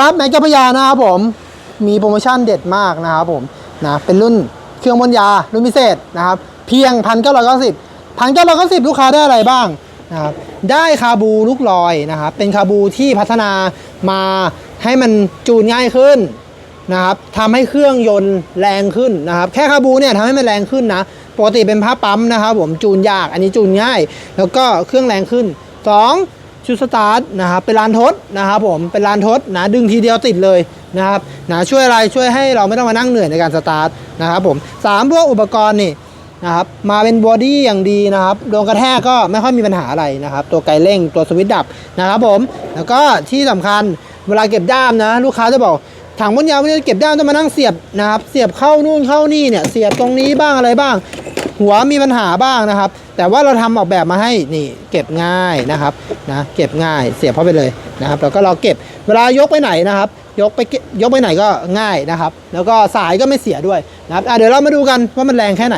ครับแม็กเจ้าพยานะครับผมมีโปรโมชั่นเด็ดมากนะครับผมนะเป็นรุ่นเครื่องบนยารุ่นพิเศษนะครับ เพียงพันเก้าร้อยเก้าสิบพันเก้าร้อยเก้าสิบลูกค้าได้อะไรบ้างนะครับได้คาบูลูกลอยนะครับเป็นคาบูที่พัฒนามาให้มันจูนง่ายขึ้นนะครับทำให้เครื่องยนต์แรงขึ้นนะครับ แค่คาบูเนี่ยทำให้มันแรงขึ้นนะปกติเป็นผ้าปั๊มนะครับผมจูนยากอันนี้จูนง่าย แล้วก็เครื่องแรงขึ้นสอง ชุดสตาร์ทนะครับเป็นลานทดนะครับผมเป็นลานทดนะดึงทีเดียวติดเลยนะครับนะช่วยอะไรช่วยให้เราไม่ต้องมานั่งเหนื่อยในการสตาร์ทนะครับผมสามพวกอุปกรณ์นี่นะครับมาเป็นบอดี้อย่างดีนะครับโดนกระแทกก็ไม่ค่อยมีปัญหาอะไรนะครับ ตัวไกเร่งตัวสวิตช์ดับนะครับผมแล้วก็ที่สำคัญเวลาเก็บด้ามนะลูกค้าจะบอกถังบนยาวเนี่ยเก็บด้ามต้องมานั่งเสียบนะครับเสียบเข้านู่นเข้านี่เนี่ยเสียบตรงนี้บ้างอะไรบ้าง หัวมีปัญหาบ้างนะครับ แต่ว่าเราทำออกแบบมาให้นี่เก็บง่ายนะครับนะเก็บง่ายเสียบเข้าไปเลยนะครับ แล้วก็เราเก็บเวลายกไปไหนนะครับ ยกไปยกไปไหนก็ง่ายนะครับ แล้วก็สายก็ไม่เสียด้วยนะครับเดี๋ยวเรามาดูกันว่ามันแรงแค่ไหน